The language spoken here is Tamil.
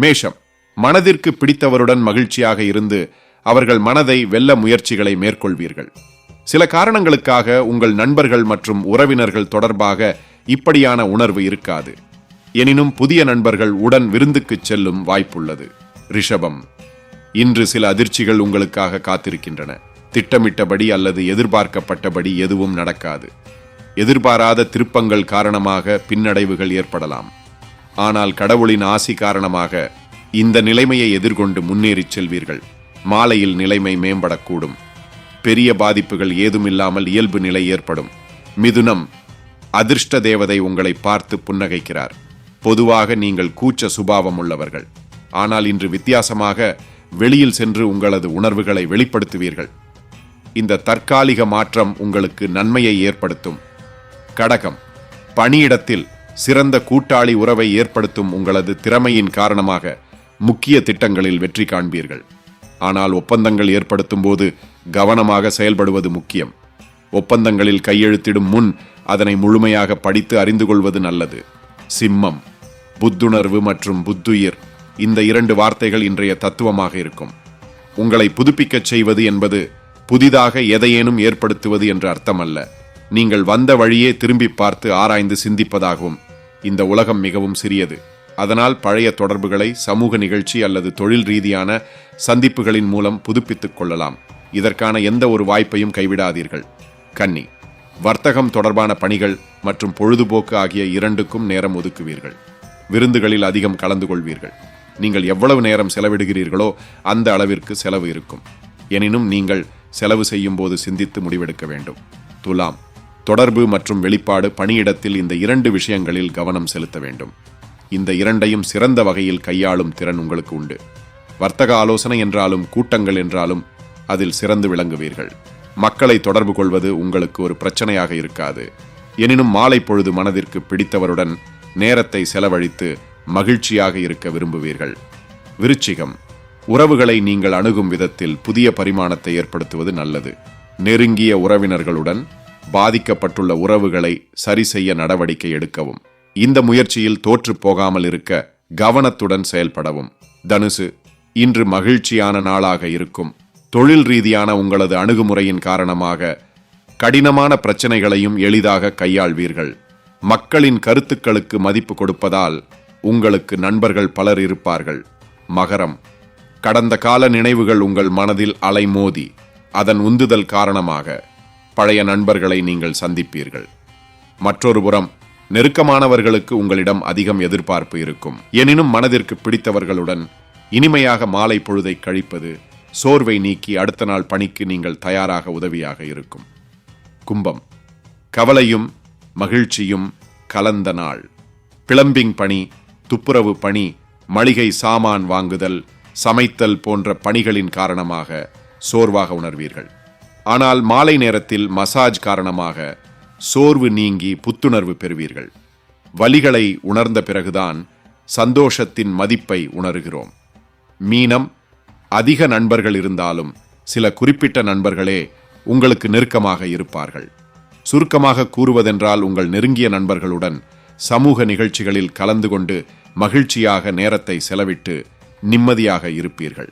மேஷம் மனதிற்கு பிடித்தவருடன் மகிழ்ச்சியாக இருந்து அவர்கள் மனதை வெல்ல முயற்சிகளை மேற்கொள்வீர்கள். சில காரணங்களுக்காக உங்கள் நண்பர்கள் மற்றும் உறவினர்கள் தொடர்பாக இப்படியான உணர்வு இருக்காது. எனினும் புதிய நண்பர்கள் உடன் விருந்துக்கு செல்லும் வாய்ப்புள்ளது. ரிஷபம் இன்று சில அதிர்ச்சிகள் உங்களுக்காக காத்திருக்கின்றன. திட்டமிட்டபடி அல்லது எதிர்பார்க்கப்பட்டபடி எதுவும் நடக்காது. எதிர்பாராத திருப்பங்கள் காரணமாக பின்னடைவுகள் ஏற்படலாம். ஆனால் கடவுளின் ஆசி காரணமாக இந்த நிலைமையை எதிர்கொண்டு முன்னேறிச் செல்வீர்கள். மாலையில் நிலைமை மேம்படக்கூடும். பெரிய பாதிப்புகள் ஏதுமில்லாமல் இயல்பு நிலை ஏற்படும். மிதுனம் அதிர்ஷ்ட தேவதை உங்களை பார்த்து புன்னகைக்கிறார். பொதுவாக நீங்கள் கூச்ச சுபாவம் உள்ளவர்கள். ஆனால் இன்று வித்தியாசமாக வெளியில் சென்று உங்களது உணர்வுகளை வெளிப்படுத்துவீர்கள். இந்த தற்காலிக மாற்றம் உங்களுக்கு நன்மையை ஏற்படுத்தும். கடகம் பணியிடத்தில் சிறந்த கூட்டாளி உறவை ஏற்படுத்தும் உங்களது திறமையின் காரணமாக முக்கிய திட்டங்களில் வெற்றி காண்பீர்கள். ஆனால் ஒப்பந்தங்கள் ஏற்படுத்தும் போது கவனமாக செயல்படுவது முக்கியம். ஒப்பந்தங்களில் கையெழுத்திடும் முன் அதனை முழுமையாக படித்து அறிந்து கொள்வது நல்லது. சிம்மம் புத்துணர்வு மற்றும் புத்துயிர் இந்த இரண்டு வார்த்தைகள் இன்றைய தத்துவமாக இருக்கும். உங்களை புதுப்பிக்கச் செய்வது என்பது புதிதாக எதையேனும் ஏற்படுத்துவது என்ற அர்த்தமல்ல. நீங்கள் வந்த வழியே திரும்பி பார்த்து ஆராய்ந்து சிந்திப்பதாகும் இந்த உலகம் மிகவும் சிறியது. அதனால் பழைய தொடர்புகளை சமூக நிகழ்ச்சி அல்லது தொழில் ரீதியான சந்திப்புகளின் மூலம் புதுப்பித்துக் கொள்ளலாம். இதற்கான எந்த ஒரு வாய்ப்பையும் கைவிடாதீர்கள். கன்னி வர்த்தகம் தொடர்பான பணிகள் மற்றும் பொழுதுபோக்கு ஆகிய இரண்டுக்கும் நேரம் ஒதுக்குவீர்கள். விருந்துகளில் அதிகம் கலந்து கொள்வீர்கள். நீங்கள் எவ்வளவு நேரம் செலவிடுகிறீர்களோ அந்த அளவிற்கு செலவு இருக்கும். எனினும் நீங்கள் செலவு செய்யும் போது சிந்தித்து முடிவெடுக்க வேண்டும். துலாம் தொடர்பு மற்றும் வெளிப்பாடு பணியிடத்தில் இந்த இரண்டு விஷயங்களில் கவனம் செலுத்த வேண்டும். இந்த இரண்டையும் சிறந்த வகையில் கையாளும் திறன் உங்களுக்கு உண்டு. வர்த்தக ஆலோசனை என்றாலும் கூட்டங்கள் என்றாலும் அதில் சிறந்து விளங்குவீர்கள். மக்களை தொடர்பு கொள்வது உங்களுக்கு ஒரு பிரச்சனையாக இருக்காது. எனினும் மாலை பொழுது மனதிற்கு பிடித்தவருடன் நேரத்தை செலவழித்து மகிழ்ச்சியாக இருக்க விரும்புவீர்கள். விருச்சிகம். உறவுகளை நீங்கள் அணுகும் விதத்தில் புதிய பரிமாணத்தை ஏற்படுத்துவது நல்லது. நெருங்கிய உறவினர்களுடன் பாதிக்கப்பட்டுள்ள உறவுகளை சரி செய்ய நடவடிக்கை எடுக்கவும். இந்த முயற்சியில் தோற்று போகாமல் இருக்க கவனத்துடன் செயல்படவும். தனுசு இன்று மகிழ்ச்சியான நாளாக இருக்கும். தொழில் ரீதியான உங்களது அணுகுமுறையின் காரணமாக கடினமான பிரச்சனைகளையும் எளிதாக கையாள்வீர்கள். மக்களின் கருத்துக்களுக்கு மதிப்பு கொடுப்பதால் உங்களுக்கு நண்பர்கள் பலர் இருப்பார்கள். மகரம் கடந்த கால நினைவுகள் உங்கள் மனதில் அலைமோதி அதன் உந்துதல் காரணமாக பழைய நண்பர்களை நீங்கள் சந்திப்பீர்கள். மற்றொரு புறம் நெருக்கமானவர்களுக்கு உங்களிடம் அதிகம் எதிர்பார்ப்பு இருக்கும். எனினும் மனதிற்கு பிடித்தவர்களுடன் இனிமையாக மாலை பொழுதை கழிப்பது சோர்வை நீக்கி அடுத்த நாள் பணிக்கு நீங்கள் தயாராக உதவியாக இருக்கும். கும்பம் கவலையும் மகிழ்ச்சியும் கலந்த நாள். பிளம்பிங் பணி துப்புரவு பணி மளிகை சாமான் வாங்குதல் சமைத்தல் போன்ற பணிகளின் காரணமாக சோர்வாக உணர்வீர்கள். ஆனால் மாலை நேரத்தில் மசாஜ் காரணமாக சோர்வு நீங்கி புத்துணர்வு பெறுவீர்கள். வலிகளை உணர்ந்த பிறகுதான் சந்தோஷத்தின் மதிப்பை உணர்கிறோம். மீனம் அதிக நண்பர்கள் இருந்தாலும் சில குறிப்பிட்ட நண்பர்களே உங்களுக்கு நெருக்கமாக இருப்பார்கள். சுருக்கமாக கூறுவதென்றால் உங்கள் நெருங்கிய நண்பர்களுடன் சமூக நிகழ்ச்சிகளில் கலந்து கொண்டு மகிழ்ச்சியாக நேரத்தை செலவிட்டு நிம்மதியாக இருப்பீர்கள்.